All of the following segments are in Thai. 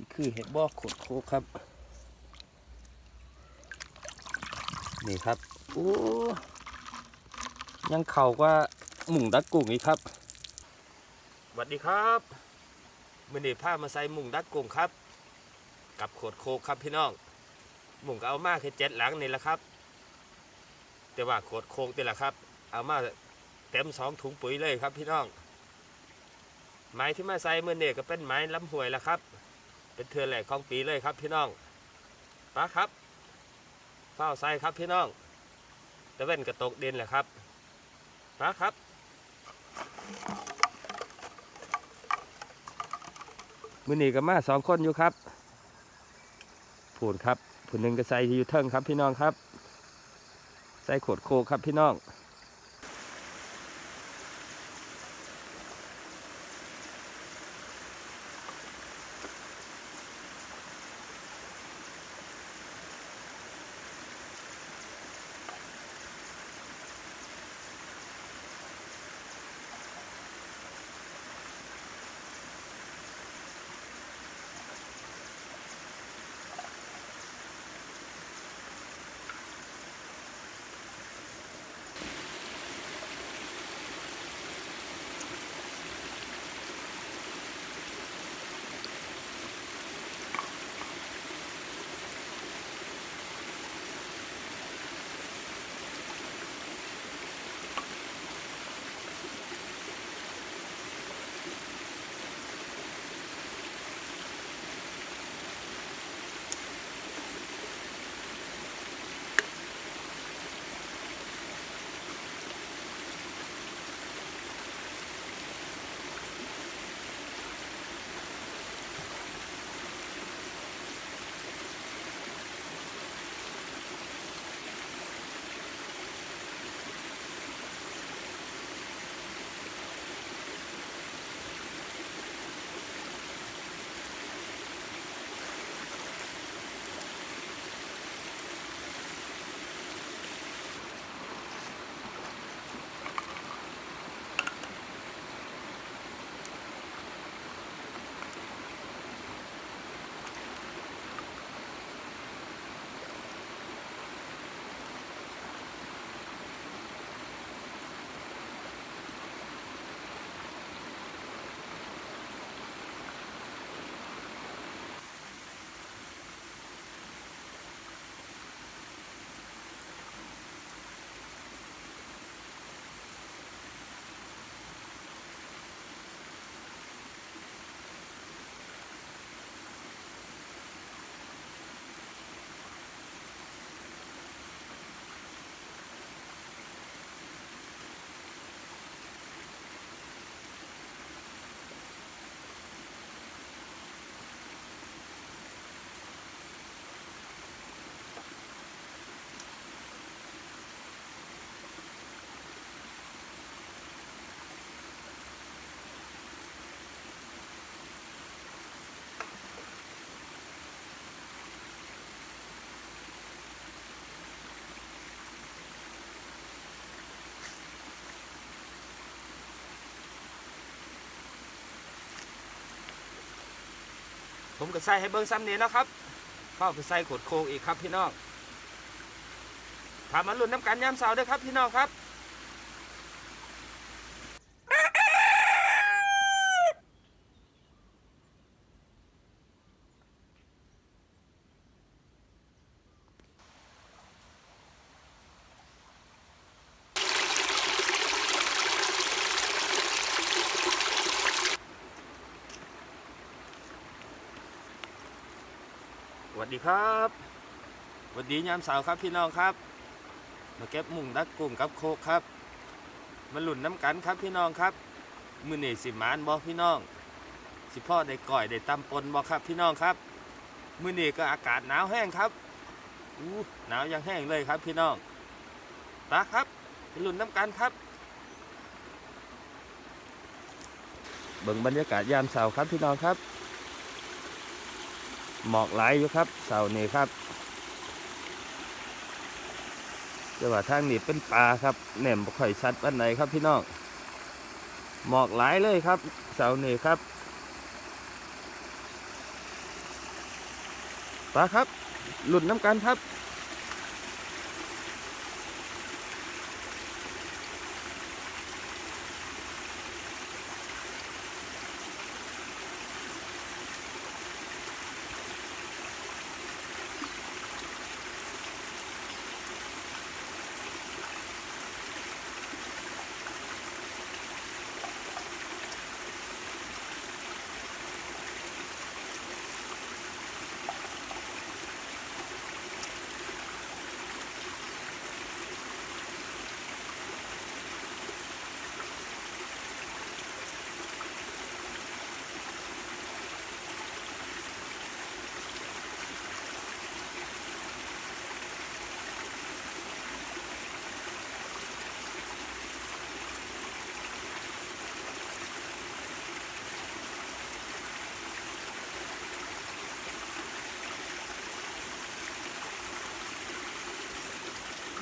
สิคือเห็ดบอกขดโคกครับ นี่ครับโอ้ยังเข่าว่าหมุงดักกุ้งอีกครับสวัสดีครับมือนี้พามาใส่หมุงดักกุ้งครับ กับขดโคกครับพี่น้องหมุงก็เอามาแค่เจ็ดหลังนี่แหละครับ แต่ว่าขดโคกนี่แหละครับ เอามาเต็มสองถุงปุ๋ยเลยครับพี่น้องไม้ที่มาใส่มือเนี่ยก็เป็นไม้ลำห้วยแล้วครับ เป็นเทือนแหลกของปีเลยครับพี่น้องปะครับเฝ้าใส่ครับพี่น้องตะเว้นกระตกดินแหละครับปะครับมือหนี่ก็มาสองคนอยู่ครับผูดครับผูดหนึ่งก็ใส่ที่อยู่เทิงครับพี่น้องครับ ใส่ขวดโคครับพี่น้อง ผมก็ใส่ให้เบิ้งซ้ำนี้นะครับเข้าไปใส่ขวดโคกอีกครับพี่น้องถามมาลุ้นน้ำกันยามเสาร์ด้วยครับพี่น้องครับ ส วัสดีครับสวัสดียามเสาร์ครับพี่น้องครับ มาเก็บมุงดักกุ้งกับโคกครับ มาหลุ่นน้ำกันครับพี่น้องครับมือนี่สิมานบอพี่น้อง สิพ่อได้ก่อยได้ตำปนบอครับพี่น้องครับ มือนี่ก็อากาศหนาวแห้งครับอู้หนาวยังแห้งเลยครับพี่น้องตาครับไปหลุ่นน้ำกันครับเบิ่งบรรยากาศยามเสาร์ครับพี่น้องครับ หมอกไหลอยู่ครับเสาร์นี้ครับแต่ว่าทางนี้เป็นป่าครับแหนมบ่ค่อยชัดวันไหนครับพี่น้องหมอกไหลเลยครับ เสาร์นี้ครับปลาครับหลุดน้ำกันครับ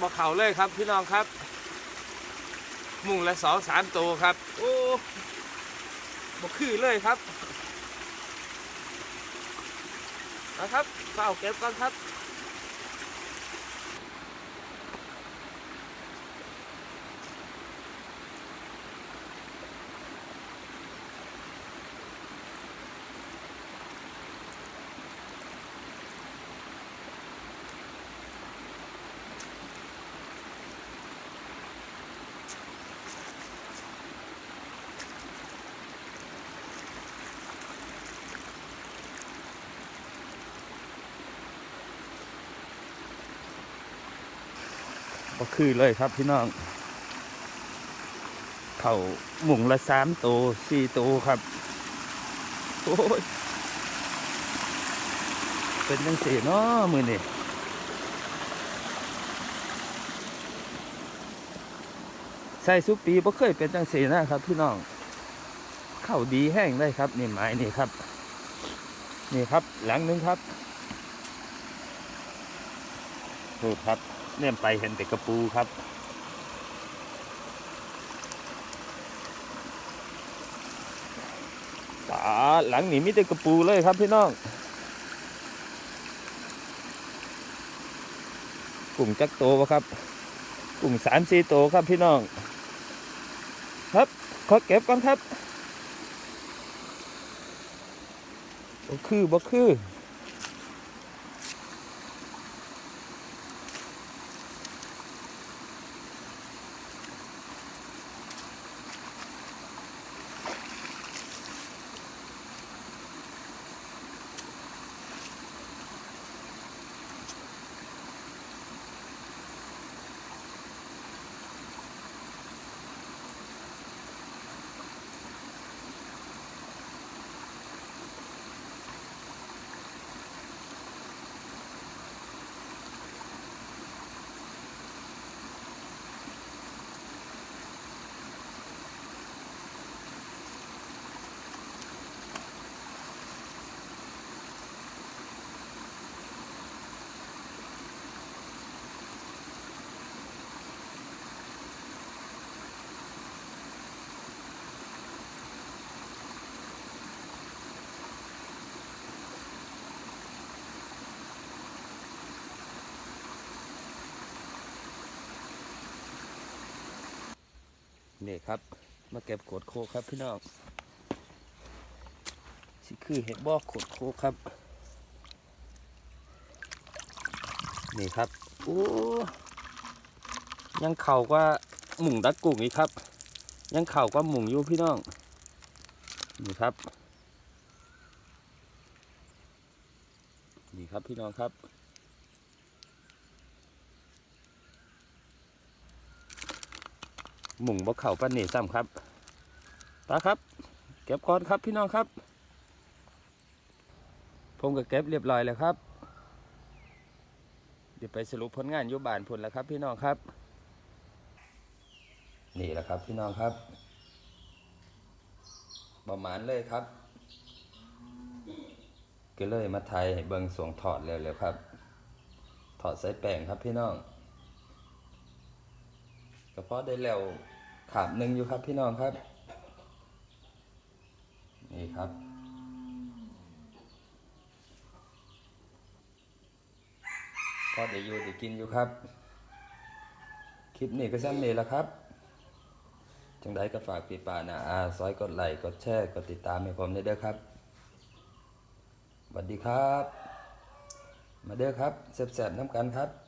บ่เขาเลยครับพี่น้องครับ มุงละสองสามตัวครับ โอ้บ่คือเลยครับนะครับเฝ้าเก็บก่อนครับ ก็คือเลยครับพี่น้อง เข่าหมุงละสามโตวสี่โตวครับ โอ้ย เป็นจังสีเนาะมือนี่ใส่ซุปปีบ่เคยเป็นจังสีนะครับพี่น้อง เข่าดีแห้งได้ครับ นี่ไม้นี่ครับ นี่ครับหลังหนึงครับดูครับ เนี่ยไปเห็นแต่กระปูครับปาหลังนี้มีแต่กระปูเลยครับพี่น้องกลุ่มจักโตวะครับ กลุ่มสามสี่โตวครับพี่น้อง ครับ ขอเก็บก่อนครับบ่คือบ่คือ นี่ครับ มาเก็บโขดโคกครับพี่น้องสิคือเห็ดบอกโขดโคกครับ นี่ครับโอ้ยังเข่าก็หมุงดักกุ้งอีกครับ ยังเข่าก็หมุงอยู่พี่น้องนี่ครับ นี่ครับพี่น้องครับ หมุงบ่เข่าปั้นนี่ซ้ำครับตาครับ เก็บก่อนครับพี่น้องครับ ผมก็เก็บเรียบร้อยแล้วครับ เดี๋ยวไปสรุปผลงานยุบานผลแล้วครับ พี่น้องครับ นี่แหละครับพี่น้องครับประมาณเลยครับ ก็เลยมาไทยให้เบิงสวงถอดเร็วๆครับ ถอดใส่แป้งครับพี่น้อง ก็พอได้แล้วขาบหนึ่งอยู่ครับพี่น้องครับ นี่ครับอได้อยู่ได้กินอยู่ครับ คลิปนี้ก็ซ้ำนี่แหละครับ จังใดก็ฝากพี่ป่านาอาซอยกดไลค์กดแชร์กดติดตามให้ผมได้เด้อครับสวัสดีครับ มาเด้อครับแซ่บๆน้ำกันครับ